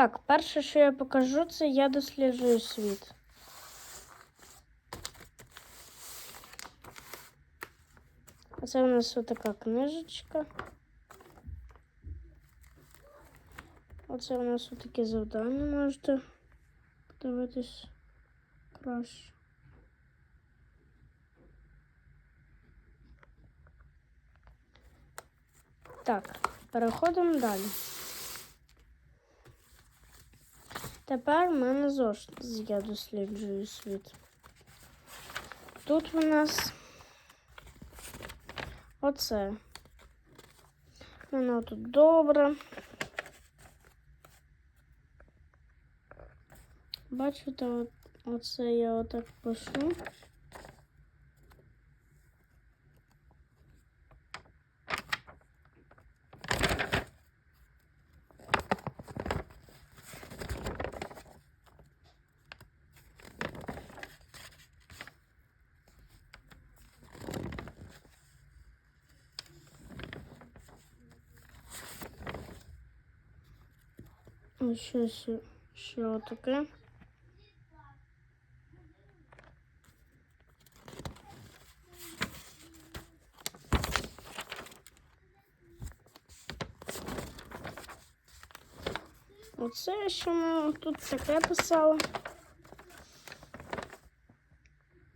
Так, перше, що я покажу, це я досліджую світ. Це у нас отака книжечка. Оце у нас отакі завдання можете подивитись краще. Так, переходимо далі. Тепер в мене зошит я досліджую світ. Тут у нас оце. Воно тут добре. Бачите, оце я отак пишу. Ось щось ще отаке. Оце що ми тут таке писали.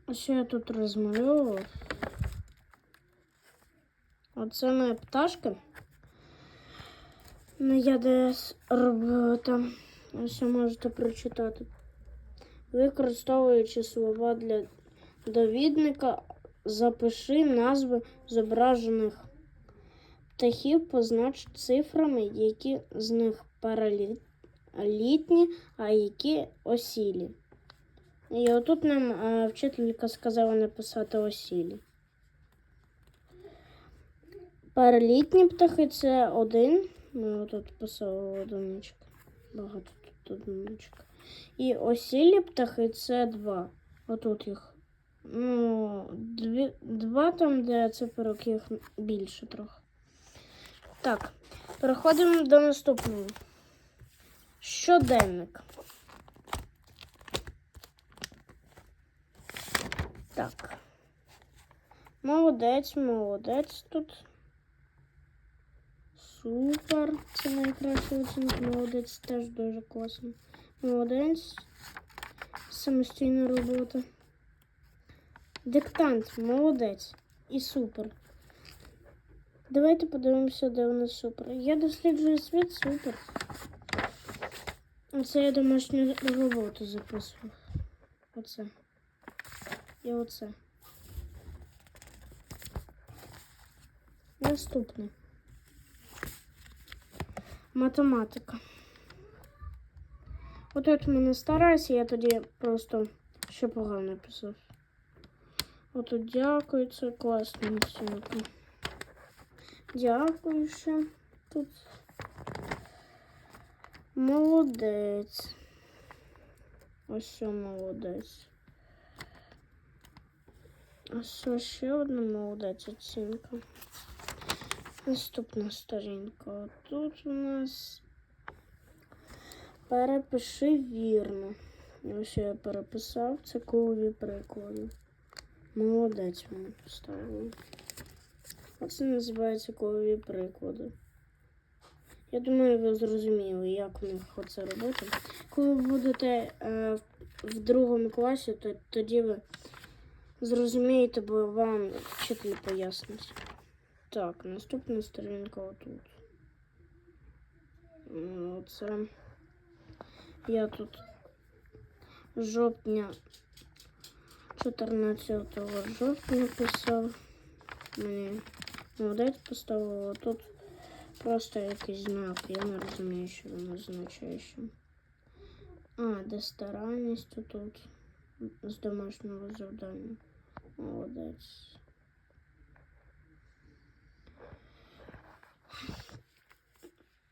А я тут розмальовував? Оце моя пташка. Ну, я десь робила там. Ось можете прочитати. Використовуючи слова для довідника, запиши назви зображених птахів, познач цифрами, які з них паралітні, а які осілі. І отут нам а, вчителька сказала написати осілі. Паралітні птахи це один. Ми тут писали одиничка. Багато тут одиничка. І осілі птахи це два. Отут їх. Ну, дві, два там, де циферок їх більше трохи. Так, переходимо до наступного. Щоденник. Так. Молодець, молодець тут. Супер. Це найкращий оцінок. Молодець теж дуже класно. Молодець. Самостійна робота. Диктант, молодець. І супер. Давайте подивимося, де у нас супер. Я досліджую світ, супер. Оце я домашню роботу записував. Оце. І оце. Наступне. Математика. От от в мене стараюся, я тоді просто ще погано писав. Отут дякую, це класна оцінка. Дякую ще. Тут молодець. Ось що молодець. А що ще одна молодець оцінка. Наступна сторінка. Тут у нас перепиши вірно. Ось я переписав це колові приклади. Молодець мені поставили. Оце називається колові приклади. Я думаю, ви зрозуміли, як в них оце робити. Коли ви будете е, в другому класі, то тоді ви зрозумієте, бо вам вчитель пояснить. Так, наступна сторінка отут. М, Оце я тут жовтня 14 жовтня писав. Мені молодець поставив, а тут просто якийсь знак. Я не розумію, що він означає. Що. А, де старанність тут з домашнього завдання. Молодець.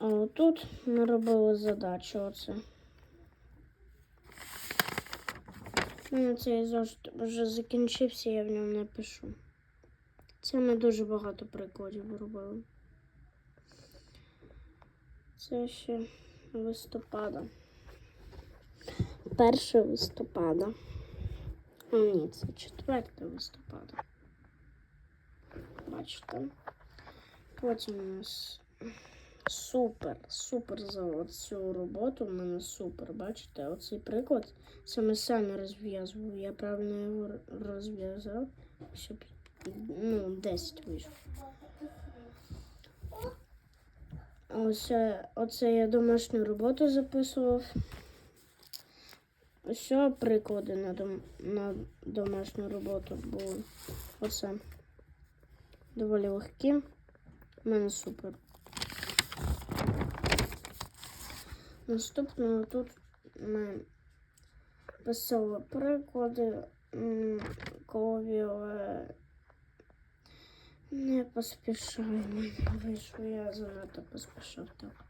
А отут ми робили задачу оце. Ну, цей зошит вже закінчився, я в ньому не пишу. Це ми дуже багато прикладів робили. Це ще листопада. 1 листопада. О, ні, це 4 листопада. Бачите? Потім у нас супер, супер за цю роботу. У мене супер. Бачите, оцей приклад саме самі розв'язував. Я правильно його розв'язав, щоб ну, 10 вийшло. Оце, оце я домашню роботу записував. Ось приклади на, дом, на домашню роботу були. Оце доволі легкі. У мене супер. Наступно тут ми писали приклади колові, але не поспішаємо. Вийшло, я занадто поспішав так.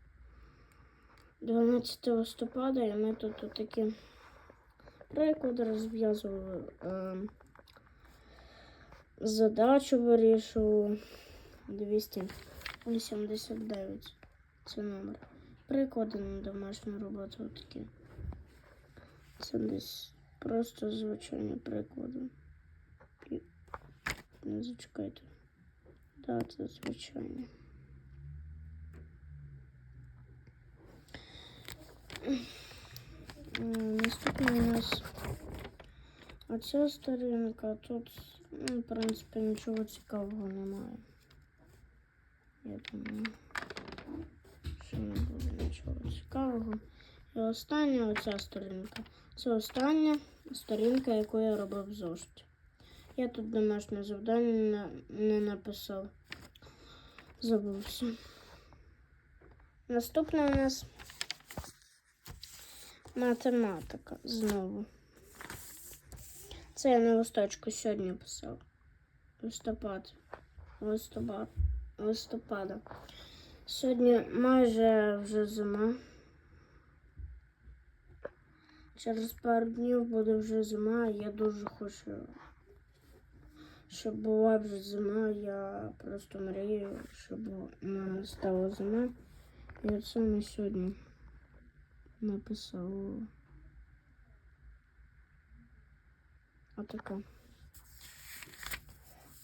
12 листопада і ми тут такі приклади розв'язували. Е, задачу вирішували 289. Це номер. Приклади на домашню роботу такі. Це десь просто звичайні приклади. Не зачекайте. Так, це звичайні. Наступний у нас оця сторінка. Тут, ну, в принципі, нічого цікавого немає. Я думаю, що не буде нічого цікавого. І остання оця сторінка. Це остання сторінка, яку я робив в зошиті. Я тут домашнє завдання не написав. Забувся. Наступна у нас математика знову. Це я на листочку сьогодні писав. Листопад. Листопад. Листопада. Сьогодні майже вже зима. Через пару днів буде вже зима, я дуже хочу, щоб була вже зима. Я просто мрію, щоб стала зима. І от саме сьогодні написала. Отака.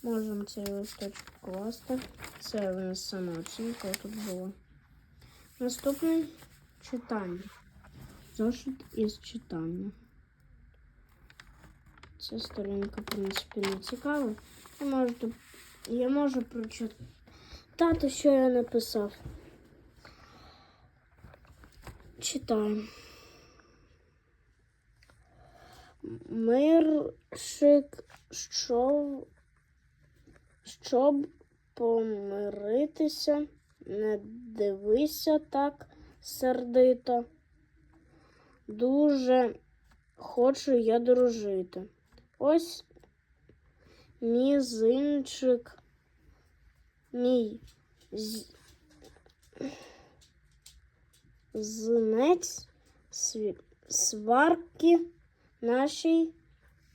Можемо цей листочок класти. Це у нас самооцінка тут було. Наступне читання. Зошит із читання. Ця сторінка, в принципі, не цікава. Я можу, я можу прочитати, що я написав. Читаємо. Миршик, щоб, щоб помиритися, не дивися так сердито. Дуже хочу я дружити. Ось мізинчик мій з... знець сві... сварки нашій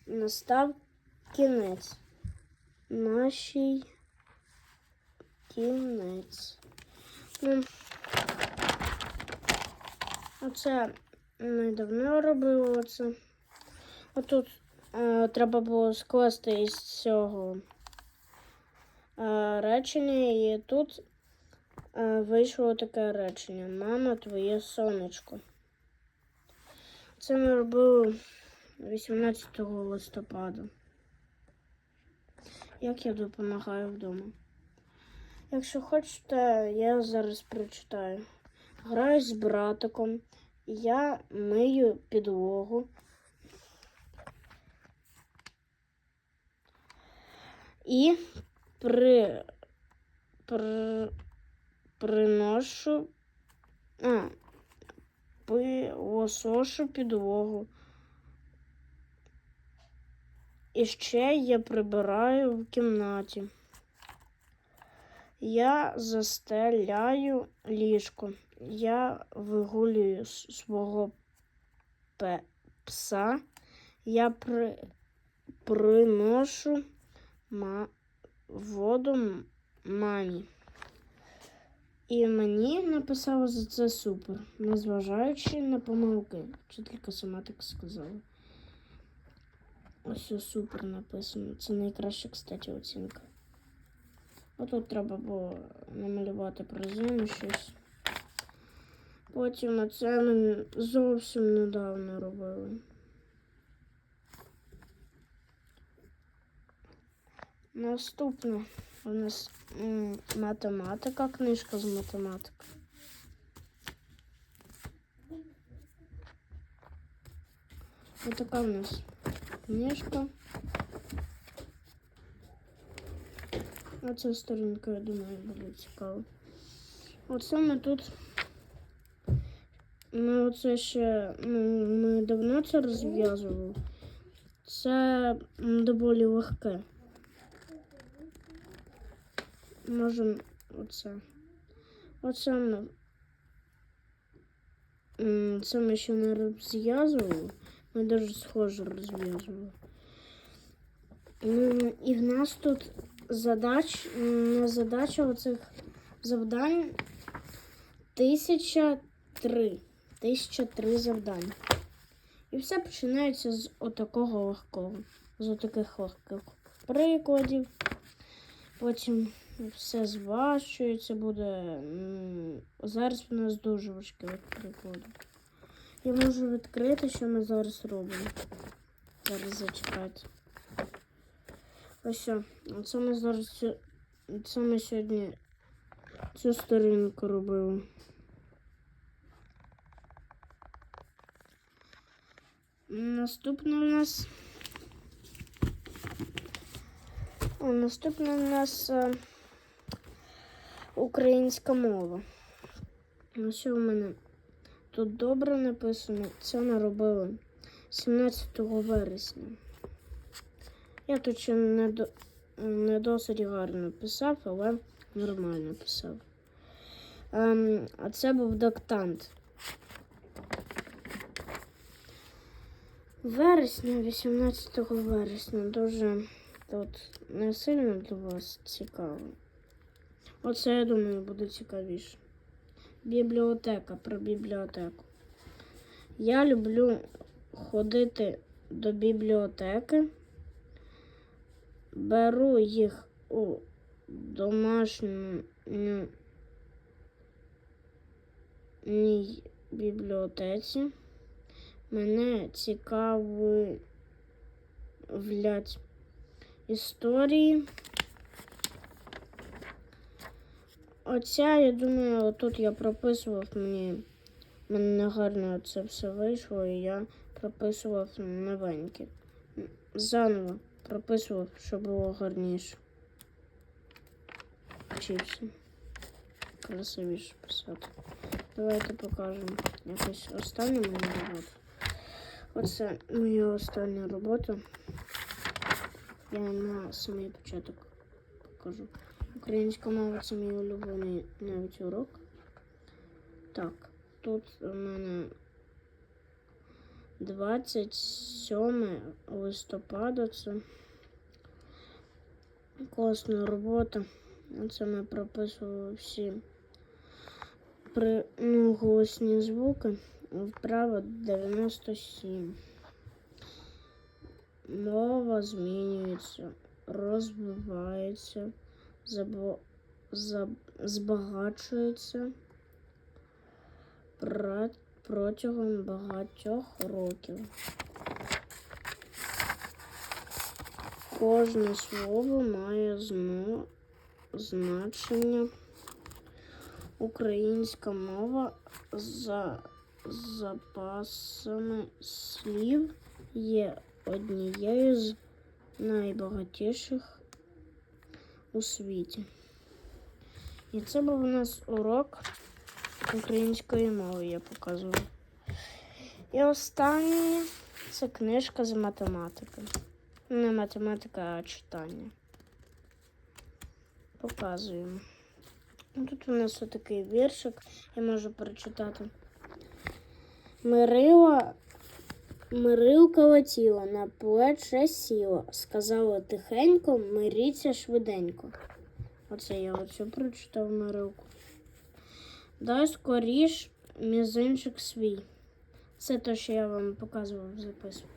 настав кінець. Нашій кінець. Ну, оце ми давно робили оце. Отут е, треба було скласти із цього е, речення, і тут е, вийшло таке речення. Мама, твоє сонечко. Це ми робили 18 листопада. Як я допомагаю вдома? Якщо хочете, я зараз прочитаю. Граю з братиком. Я мию підлогу. І при, при, приношу а, пилосошу підлогу. І ще я прибираю в кімнаті. Я застеляю ліжко. Я вигулюю свого пса. Я при, приношу ма, воду мамі. І мені написала за це супер, незважаючи на помилки. Вчителька сама так сказала. Ось ось супер написано. Це найкраща, кстати, оцінка. А тут треба було намалювати призину щось. Потім оце ми зовсім недавно робили. Наступне у нас м, математика, книжка з математики. Ось така у нас Книжка. Оця сторінка, я думаю, буде цікаво. Оце ми тут. Ми оце ще ну, ми давно це розв'язували. Це доволі легке. Можемо оце. Оце ми. Це ми ще не розв'язували. Ми дуже схоже розв'язували. І в нас тут задач, задача оцих завдань тисяча три. Тисяча три завдання. І все починається з отакого легкого, з отаких легких прикладів. Потім все зважується, буде. Зараз у нас дуже важкі приклади. Я можу відкрити, що ми зараз робимо. Зараз зачекайте. Ось. що. Це ми зараз це ми сьогодні цю сторінку робили. Наступне у нас. О, Наступне у нас е, українська мова. Ну, що в мене тут добре написано? Це ми робили 17 вересня. Я тут ще не, до, не досить гарно писав, але нормально писав. Ем, а це був диктант. Вересня, 18 вересня, дуже тут не сильно для вас цікаво. Оце, я думаю, буде цікавіше. Бібліотека про бібліотеку. Я люблю ходити до бібліотеки, беру їх у домашню бібліотеці. Мене цікавлять історії. Оця, я думаю, тут я прописував мені. Мене негарно це все вийшло, і я прописував новеньке. Заново прописував, щоб було гарніше. Вчився. Красивіше писати. Давайте покажемо якось останню мою роботу. Оце моя остання робота. Я на самий початок покажу. Українська мова це мій улюблений навіть урок. Так, тут у мене 27 листопада. Це класна робота. Це ми прописували всі при ну, голосні звуки. Вправо 97. Мова змінюється, розвивається, заб, збагачується протягом багатьох років. Кожне слово має зно, значення. Українська мова за запасами слів є однією з найбагатіших у світі. І це був у нас урок української мови, я показувала. І останнє це книжка з математики. Не математика, а читання. Показуємо. Ну, Тут у нас отакий віршик, я можу прочитати. Мирила, Мирилка летіла, на плече сіла, сказала тихенько, миріться швиденько. Оце я оцю прочитав Мирилку. дай скоріш мізинчик свій. Це те, що я вам показував в записку.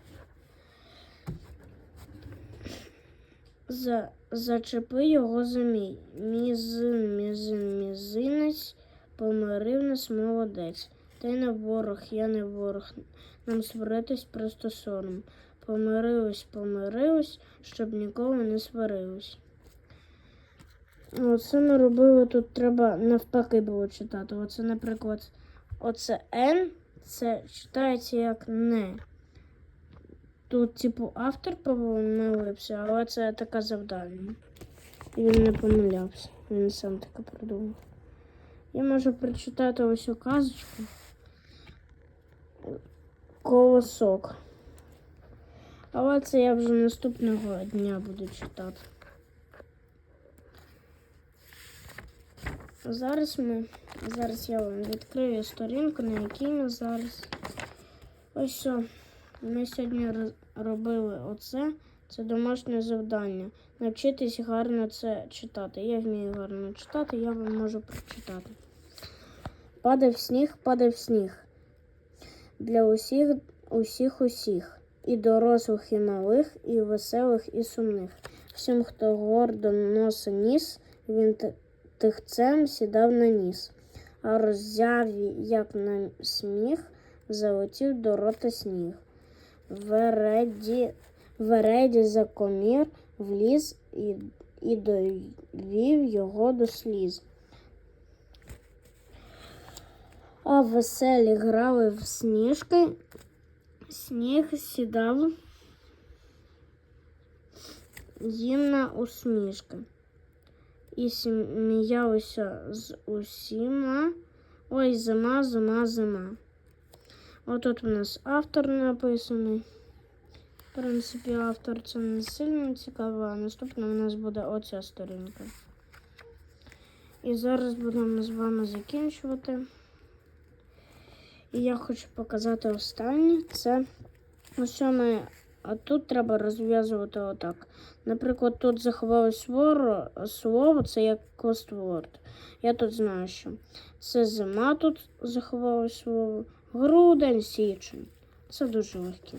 За, зачепи його за мій. Мізин, мізин, мізинець, помирив нас молодець. Ти не ворог, я не ворог. Нам сваритись просто сором. Помирились, помирились, щоб ніколи не сварились. Оце ми робили, тут треба навпаки було читати. Оце, наприклад, оце Н, це читається як не. Тут, типу, автор помилився, але це таке завдання. І він не помилявся. Він сам таке придумав. Я можу прочитати ось казочку. Колосок. Але це я вже наступного дня буду читати. Зараз ми. Зараз я вам відкрию сторінку, на якій ми зараз. Ось що. Ми сьогодні робили оце. Це домашнє завдання. Навчитись гарно це читати. Я вмію гарно читати, я вам можу прочитати. Падав сніг, падав сніг. Для усіх, усіх, усіх. І дорослих, і малих, і веселих, і сумних. Всім, хто гордо носи ніс, він тихцем сідав на ніс. А роззяві, як на сміх, залетів до рота сніг. Вереді, вереді за комір вліз і, і довів його до сліз. А веселі грали в сніжки, сніг сідав їм на усмішки. І сміялися з усіма. Ой, зима, зима, зима. Отут у нас автор написаний. В принципі, автор це не сильно цікаво, а наступна у нас буде оця сторінка. І зараз будемо з вами закінчувати. І я хочу показати останнє. Це ось ми. А тут треба розв'язувати отак. Наприклад, тут заховали слово, слово це як костворд. Я тут знаю, що це зима тут заховали слово. Грудень, січень. Це дуже легкі.